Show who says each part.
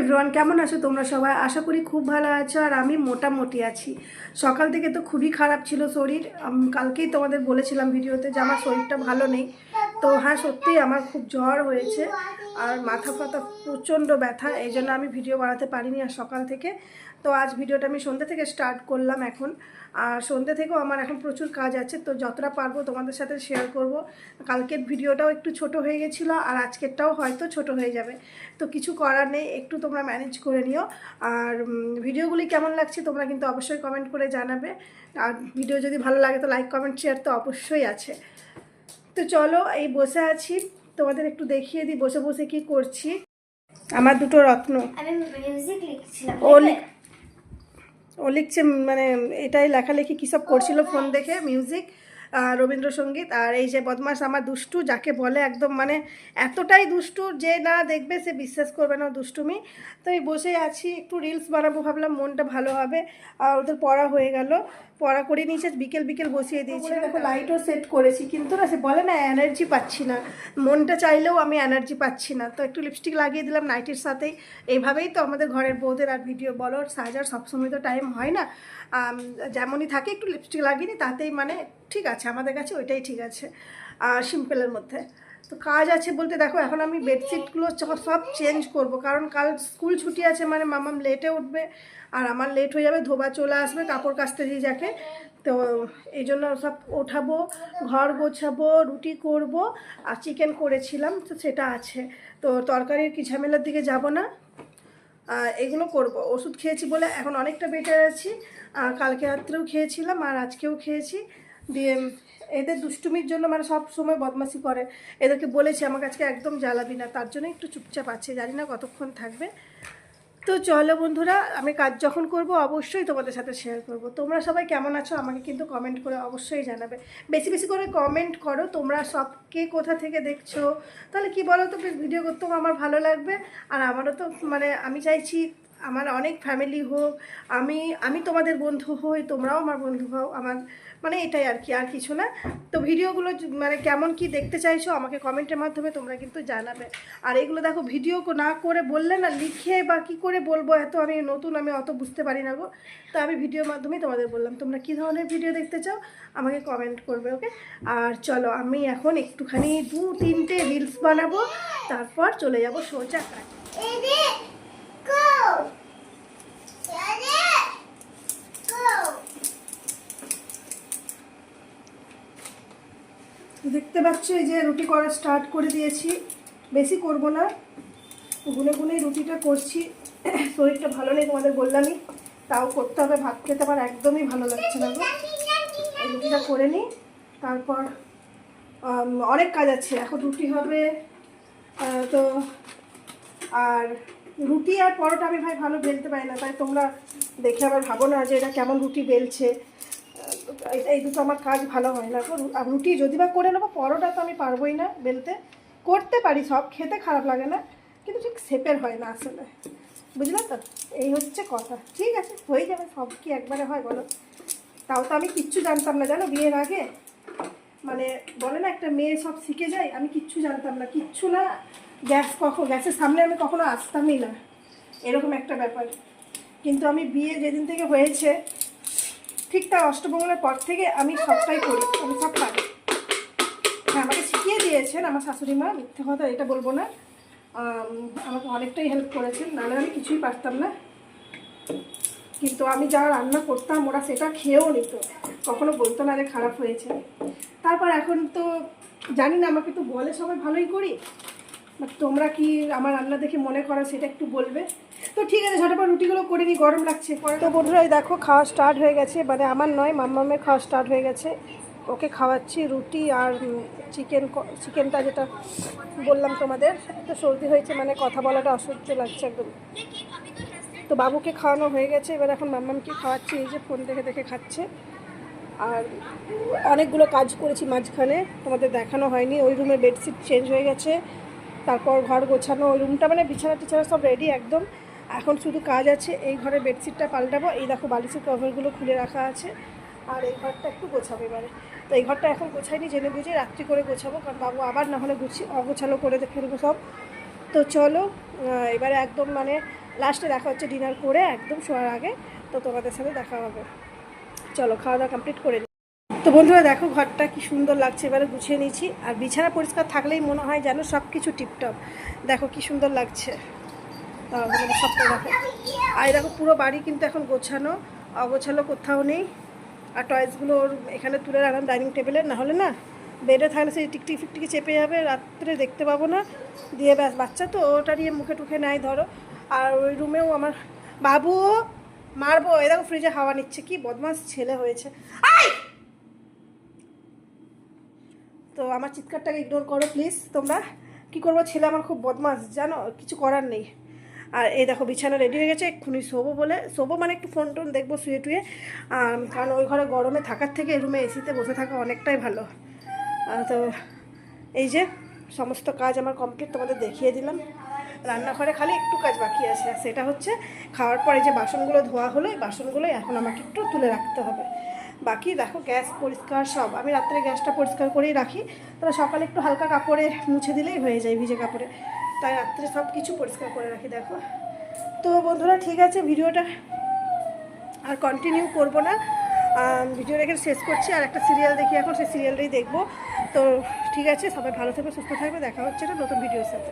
Speaker 1: Everyone কেমন আছো তোমরা সবাই? আশা করি খুব ভালো আছো আর আমি মোটামুটি আছি। সকাল থেকে তো খুবই খারাপ ছিল শরীর। কালকেই তোমাদের বলেছিলাম ভিডিওতে যে আমার শরীরটা ভালো নেই। তো হ্যাঁ সত্যিই আমার খুব জ্বর হয়েছে আর মাথা ফাথা প্রচণ্ড ব্যথা, এই জন্য আমি ভিডিও বানাতে পারিনি আর সকাল থেকে। তো আজ ভিডিওটা আমি সন্ধ্যে থেকে স্টার্ট করলাম এখন। আর সন্ধ্যে থেকেও আমার এখন প্রচুর কাজ আছে, তো যতটা পারব তোমাদের সাথে শেয়ার করব। কালকের ভিডিওটাও একটু ছোট হয়ে গেছিল আর আজকেরটাও হয়তো ছোট হয়ে যাবে। তো কিছু করার নেই, একটু তোমরা ম্যানেজ করে নিও। আর ভিডিওগুলি কেমন লাগছে তোমরা কিন্তু অবশ্যই কমেন্ট করে জানাবে। আর ভিডিও যদি ভালো লাগে তো লাইক কমেন্ট শেয়ার তো অবশ্যই আছে। তো চলো এই বসে আছি। তোমাদের একটু দেখিয়ে দিই বসে বসে কি করছি। আমার দুটো রত্ন। ও ও লিখছে মানে এটাই লেখালেখি কী সব করছিল ফোন দেখে মিউজিক রবীন্দ্রসঙ্গীত আর এই যে বদমাস আমার দুষ্টু যাকে বলে একদম মানে এতটাই দুষ্টু যে না দেখবে সে বিশ্বাস করবে না দুষ্টুমি। তো এই বসে আছি একটু রিলস বানাবো ভাবলাম মনটা ভালো হবে। আর ওদের পড়া হয়ে গেল। পড়া করে নিয়েছে বিকেল বিকেল বসিয়ে দিয়েছি। দেখো লাইটও সেট করেছি কিন্তু না সে বলে না এনার্জি পাচ্ছি না। মনটা চাইলেও আমি এনার্জি পাচ্ছি না। তো একটু লিপস্টিক লাগিয়ে দিলাম নাইটের সাথেই। এইভাবেই তো আমাদের ঘরের বউদের আর ভিডিও বলো সাজার সবসময় তো টাইম হয় না। যেমনই থাকে একটু লিপস্টিক লাগিয়ে দিই তাতেই মানে ঠিক আছে আমাদের কাছে ওইটাই ঠিক আছে সিম্পলের মধ্যে। তো কাজ আছে বলতে দেখো, এখন আমি বেডশিটগুলো সব চেঞ্জ করব। কারণ কাল স্কুল ছুটি আছে মানে মামাম লেটে উঠবে, আর আমার লেট হয়ে যাবে, ধোবা চলে আসবে, কাপড় কাচতে দিয়ে যাকে। তো এই জন্য সব ওঠাবো, ঘর গোছাবো, রুটি করব, আর চিকেন করেছিলাম, তো সেটা আছে। তো তরকারির কি ঝামেলার দিকে যাব না। এগুলো করব। ওষুধ খেয়েছি বলে এখন অনেকটা বেটার আছি কালকে রাত্রেও খেয়েছিলাম, আর আজকেও খেয়েছি। দিয়ে এদের দুষ্টুমির জন্য মানে সব সময় বদমাশি করে। এদেরকে বলেছি আমার আজকে একদম জ্বালাবি না। তার জন্য একটু চুপচাপ আছে। জানি না কতক্ষণ থাকবে। তো চলো বন্ধুরা, আমি কাজ যখন করব অবশ্যই তোমাদের সাথে শেয়ার করব। তোমরা সবাই কেমন আছো? আমাকে কিন্তু কমেন্ট করে অবশ্যই জানাবে। বেশি বেশি করে কমেন্ট করো। তোমরা সব কে কোথা থেকে দেখছ? তাহলে কি বলো তো ভিডিও করতেও আমার ভালো লাগবে। আর আমারও তো মানে আমি চাইছি আমার অনেক ফ্যামিলি হোক, আমি আমি তোমাদের বন্ধু হই, তোমরাও আমার বন্ধু হও, আমার মানে এটাই আর কি, আর কিছু না। তো ভিডিওগুলো মানে কেমন কি দেখতে চাইছো আমাকে কমেন্টের মাধ্যমে তোমরা কিন্তু জানাবে। আর এগুলো দেখো ভিডিও না করে বললে না, লিখে বা কি করে বলব, এত আমি নতুন, আমি অত বুঝতে পারি না গো। তো আমি ভিডিওর মাধ্যমেই তোমাদের বললাম, তোমরা কী ধরনের ভিডিও দেখতে চাও, আমাকে কমেন্ট করবে ওকে আর চলো, আমি এখন একটুখানি দু তিনটে রিলস বানাবো, তারপর চলে যাব সোজা কাজ। দেখতে পাচ্ছ এই যে রুটি করা স্টার্ট করে দিয়েছি। বেশি করব না। গুনে গুনে রুটিটা করছি। শরীরটা ভালো নেই তোমাদের বললামই। তাও করতে হবে, ভাত খেতে আমার একদমই ভালো লাগছে না গো। রুটিটা করে নিই। তারপর অনেক কাজ আছে। এখন রুটি হবে তো, আর রুটি আর পরোটা আমি ভাই ভালো বেলতে পারি না, তাই তোমরা দেখে আবার ভাবো না যে এটা কেমন রুটি বেলছে। এই- দুটো আমার কাজ ভালো হয় না। রুটি যদি বা করে নেব, পরোটা তো আমি পারবোই না বেলতে। করতে পারি, সব খেতে খারাপ লাগে না, কিন্তু ঠিক শেপের হয় না আসলে। বুঝলে তো? এই হচ্ছে কথা। ঠিক আছে, হয়ে যাবে, সব কি একবারে হয় বলো? তাও তো আমি কিচ্ছু জানতাম না, জানো? বিয়ের আগে মানে বলে না, একটা মেয়ে সব শিখে যায়, আমি কিচ্ছু জানতাম না, কিচ্ছু না। গ্যাস কখন, গ্যাসের সামনে আমি কখনো আসতামই না, এরকম একটা ব্যাপার। কিন্তু আমি বিয়ে যেদিন থেকে হয়েছে, ঠিক তার অষ্টমঙ্গলের পর থেকে আমি সবটাই করি, আমি সব পারি। হ্যাঁ আমাকে শিখিয়ে দিয়েছেন আমার শাশুড়ি মা, মিথ্যে কথা এটা বলব না। আমাকে অনেকটাই হেল্প করেছেন, নাহলে আমি কিছুই পারতাম না। কিন্তু আমি যা রান্না করতাম, ওরা সেটা খেয়েও নিত। কখনো বলতো না যে খারাপ হয়েছে। তারপর এখন তো জানি না, আমাকে তো বলে সবাই ভালোই করি। বাট তোমরা কি আমার রান্না দেখে মনে করো, সেটা একটু বলবে। তো ঠিক আছে, ঝটপট রুটিগুলো করে নিই গরম লাগছে। তো বন্ধুরা দেখো, খাওয়া স্টার্ট হয়ে গেছে। মানে আমার নয়, মাম্মামের খাওয়া স্টার্ট হয়ে গেছে। ওকে খাওয়াচ্ছি রুটি আর চিকেন চিকেনটা যেটা বললাম তোমাদের একটু সর্দি হয়েছে মানে কথা বলাটা অসহ্য লাগছে একদম। তো বাবুকে খাওয়ানো হয়ে গেছে। এবার এখন মাম্মামকে খাওয়াচ্ছি, এই যে ফোন দেখে দেখে খাচ্ছে। আর অনেকগুলো কাজ করেছি মাঝখানে, তোমাদের দেখানো হয়নি। ওই রুমে বেডশিট চেঞ্জ হয়ে গেছে, তারপর ঘর গোছানো, ওই রুমটা মানে বিছানা টিছানা সব রেডি একদম। এখন শুধু কাজ আছে, এই ঘরে বেডশিটটা পাল্টাবো। এই দেখো বালিশের কভারগুলো খুলে রাখা আছে, আর এই ঘরটা একটু গোছাবো এবারে। তো এই ঘরটা এখন গোছাইনি, জেনে বুঝে রাত্রি করে গোছাবো, কারণ বাবু আবার না হলে গুছি, অগোছালো করে ফেলব সব। তো চলো এবারে একদম মানে লাস্টে দেখা হচ্ছে ডিনার করে, একদম শোয়ার আগে। তো তোমাদের সাথে দেখা হবে। চলো, খাওয়া দাওয়া কমপ্লিট করে। তো বন্ধুরা, দেখো ঘরটা কি সুন্দর লাগছে, এবারে গুছিয়ে নিয়েছি। আর বিছানা পরিষ্কার থাকলেই মনে হয় যেন সব কিছু টিপটপ। দেখো কি সুন্দর লাগছে। সবটা দেখো। আর দেখো, পুরো বাড়ি কিন্তু এখন গোছানো, অগোছালো কোথাও নেই। আর টয়েসগুলো ওর এখানে তুলে রাখলাম ডাইনিং টেবিলে না হলে না বেডে থাকলে সেই টিকটিক ফিকটিকি চেপে যাবে, রাত্রে দেখতে পাবো না। দিয়ে ব্যাস, বাচ্চা তো ওটা নিয়ে মুখে টুখে নেয় ধরো। আর ওই রুমেও আমার বাবু মারবো এ দেখো ফ্রিজে হাওয়া নিচ্ছে, কি বদমাস ছেলে হয়েছে। তো আমার চিৎকারটাকে ইগনোর করো প্লিজ তোমরা। কি করব, ছেলে আমার খুব বদমাস জানো? কিছু করার নেই। আর এই দেখো, বিছানা রেডি হয়ে গেছে, এক্ষুনি শোবো বলে। শোবো মানে একটু ফোন টোন দেখব, শুয়ে টুয়ে। কারণ ওই ঘরে গরমে থাকার থেকে রুমে এসিতে বসে থাকা অনেকটাই ভালো। তো এই যে, সমস্ত কাজ আমার কমপ্লিট তোমাদের দেখিয়ে দিলাম। রান্নাঘরে খালি একটু কাজ বাকি আছে। সেটা হচ্ছে খাওয়ার পরে যে বাসনগুলো ধোয়া হলো, এই বাসনগুলো এখন আমাকে একটু তুলে রাখতে হবে। বাকি দেখো গ্যাস পরিষ্কার সব। আমি রাত্রে গ্যাসটা পরিষ্কার করেই রাখি। তাহলে সকালে একটু হালকা কাপড়ে মুছে দিলেই হয়ে যায় ভিজে কাপড়ে। তাই রাত্রে সব কিছু পরিষ্কার করে রাখি, দেখো। তো বন্ধুরা, ঠিক আছে, ভিডিওটা আর কন্টিনিউ করব না। ভিডিও রেখে শেষ করছি। আর একটা সিরিয়াল দেখি এখন, সেই সিরিয়ালটাই দেখব। তো ঠিক আছে, সবাই ভালো থাকবে সুস্থ থাকবে। দেখা হচ্ছে একটা নতুন ভিডিওর সাথে।